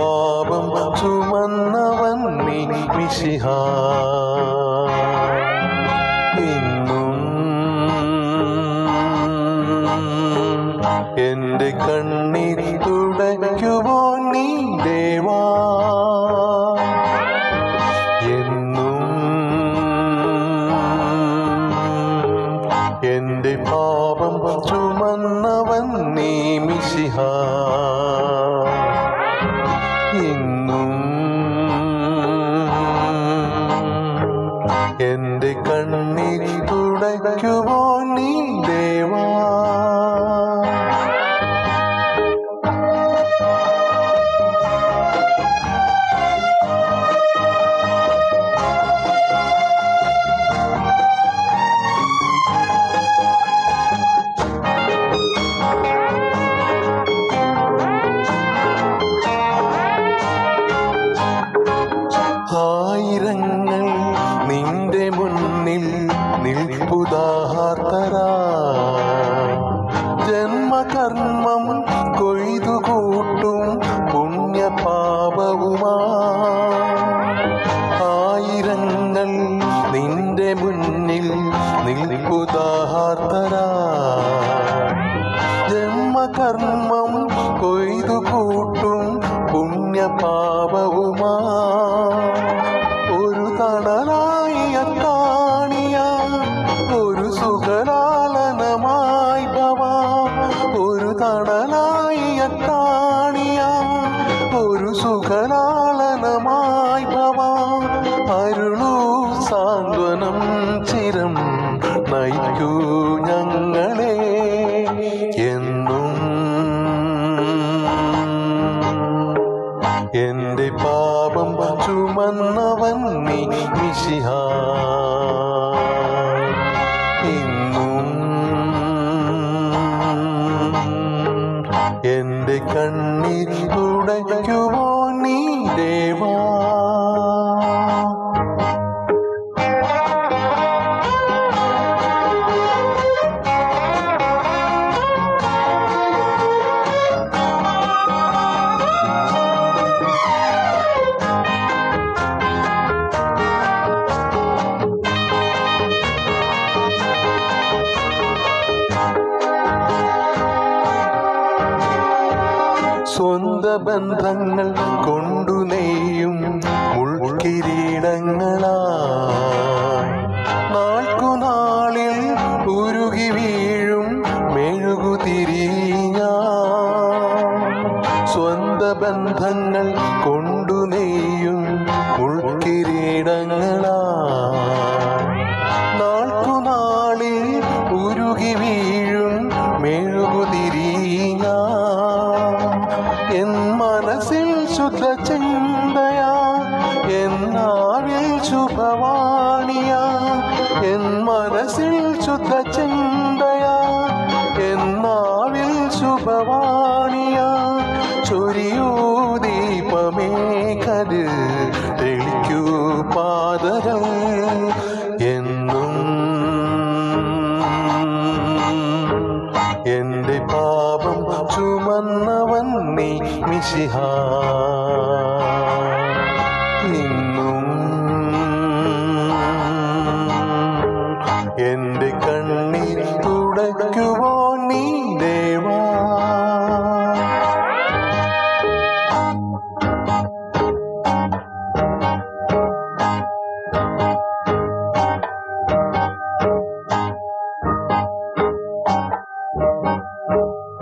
പാപം ചുമന്നവൻ നീ മിശിഹ. ഇന്നും എന്റെ കണ്ണീർ തുടയ്ക്കുവോ നീ ദേവാ. എന്നും എന്റെ പാപം ചുമന്നവൻ നീ മിശിഹ. എന്റെ കണ്ണീരി തുടയ്ക്കുമോ നീ? മുന്നിൽ നിൽപ്പുദാഹർത്തരാ. ജന്മകർമ്മം കൊയ്തുകൂട്ടും പുണ്യപാപവുമാ. ആയിരങ്ങൾ നിന്റെ മുന്നിൽ നിൽപ്പുദാഹർത്തരാ. ജന്മകർമ്മം കൊയ്തുകൂട്ടും പുണ്യപാപവുമാ. ഒരു അത്താണിയ ഒരു സുഖലാലനമായി ഭവ. ഒരു തണലായി അത്താണിയ. ഒരു സുഖലാലനമായി ഭവ. അരുളൂ സാന്ത്വനം ചിരം നയിക്കൂ ഞങ്ങളെ എന്നും. എന്റെ പാപം ചുമന്നവൻ നീ മിശിഹ. എന്റെ കണ്ണീർ തുടയ്ക്കുമോ നീ ദേവാ? ബന്ധങ്ങൾ കൊണ്ടു നെയ്യും മുൾക്കിരീടങ്ങളാ ഉരുകി വീഴും മെഴുകുതിരിയ സ്വന്ത ബന്ധങ്ങൾ കൊണ്ടു നെയ്യും നാൾക്കുനാളിൽ ഉരുകി വീഴും മെഴുകുതിരിഞ്ഞ ശുദ്ധ ചിന്തയാ എന്നാവിൽ ശുഭവാണിയാ. എൻ മനസ്സിൽ ശുദ്ധ ചിന്തയാ എന്നാവിൽ ശുഭവാണിയാ. ചൊരിയൂ ദീപമേ കര് തെളിക്കൂ പാതകൾ മിശിഹ നിന്നും എന്റെ കണ്ണിൽ തുടയ്ക്കൂ.